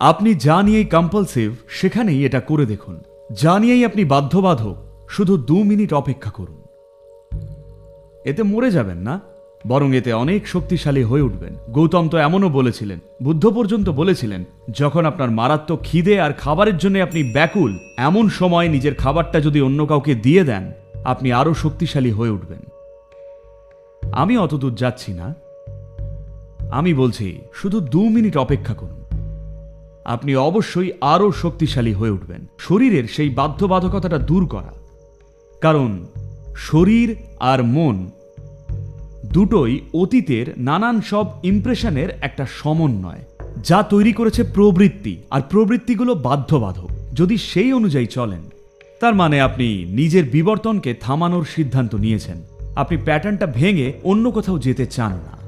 আপনি যা নিয়েই কম্পালসিভ সেখানেই এটা করে দেখুন। যা নিয়েই আপনি বাধ্যবাধক শুধু দু মিনিট অপেক্ষা করুন। এতে মরে যাবেন না, বরং এতে অনেক শক্তিশালী হয়ে উঠবেন। গৌতম তো এমনও বলেছিলেন, বুদ্ধ পর্যন্ত বলেছিলেন, যখন আপনার মারাত্মক খিদে আর খাবারের জন্য আপনি ব্যাকুল, এমন সময় নিজের খাবারটা যদি অন্য কাউকে দিয়ে দেন, আপনি আরও শক্তিশালী হয়ে উঠবেন। আমি অতদূর যাচ্ছি না। আমি বলছি, শুধু দু মিনিট অপেক্ষা করুন। আপনি অবশ্যই আরও শক্তিশালী হয়ে উঠবেন। শরীরের সেই বাধ্যবাধকতাটা দূর করা। কারণ শরীর আর মন দুটোই অতীতের নানান সব ইমপ্রেশনের একটা সমন্বয়, যা তৈরি করেছে প্রবৃত্তি, আর প্রবৃত্তিগুলো বাধ্যবাধক। যদি সেই অনুযায়ী চলেন, তার মানে আপনি নিজের বিবর্তনকে থামানোর সিদ্ধান্ত নিয়েছেন। আপনি প্যাটার্নটা ভেঙে অন্য কোথাও যেতে চান না।